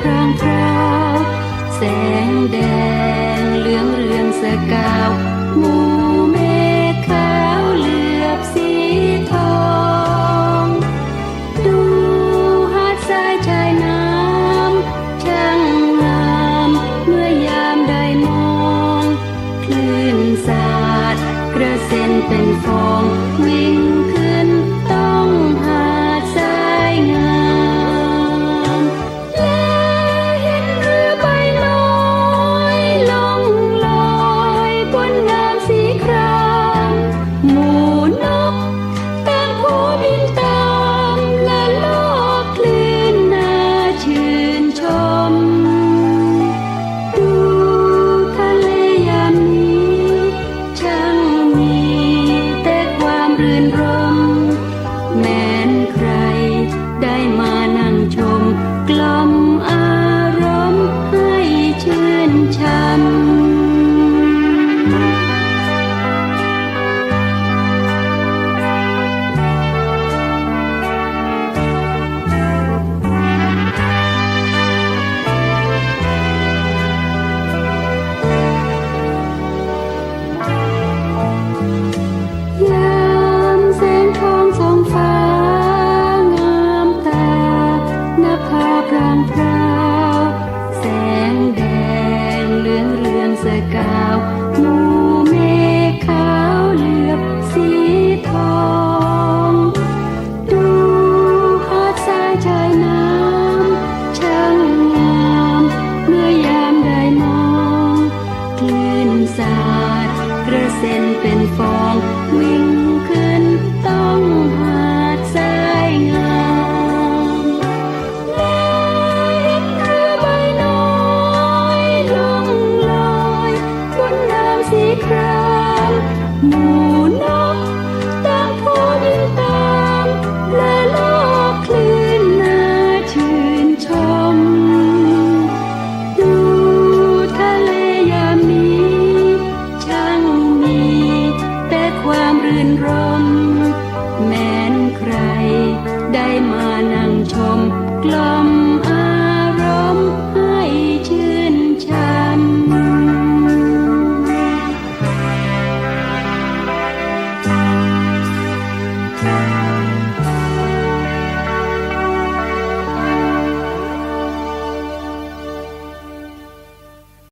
พรางพราวแสงแดงเหลืองเรืองสกาวหมู่เมฆขาวเหลือบสีทองดูหาดทรายชายน้ำช่างงามเมื่อยามได้มองคลื่นสาดกระเซ็นเป็นฟองวิ่ง and No.